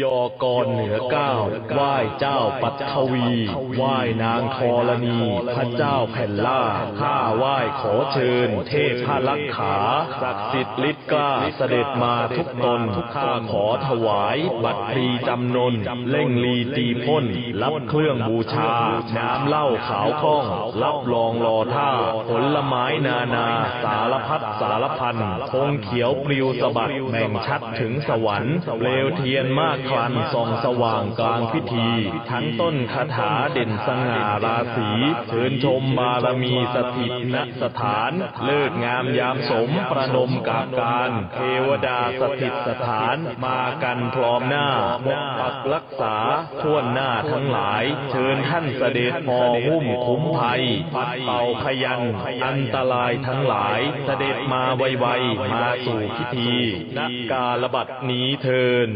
ยอกรเหนือเก้าไหว้เจ้าปัทวีไหว้นางธรณี พระเจ้าแผ่นล่าข้าไหว้ขอเชิญ เทพพรักขาศักดิ์สิทธิ์ฤทธิ์กล้าเสด็จมาทุกตนข้าขอถวาย บัตรพลีจำนนเล่งลีตีพ่น รับเครื่องบูชา น้ำเหล้าขาวคล่อง รับรองรอท่า ผลไม้นานา สารพัดสารพันธงเขียวปลิวสะบัดแม่งชัดถึงสวรรค์เปลวเทียนมากคลันส่องสว่างกลางพิธี ทั้งต้นคาถาเด่นสง่าราศีเชิญชมบารมีสถิตณสถาน เลิศงามยามสมประนมกาบการ เทวดาสถิตสถานมากันพร้อมหน้าปกปักรักษาท่วนหน้าทั้งหลาย เชิญท่านเสด็จพอหุ้มคุ้มภัย ปัดเป่าพยัน อันตรายทั้งหลาย เสด็จมาไวๆ มาสู่พิธีณกาลบัดนี้เทิน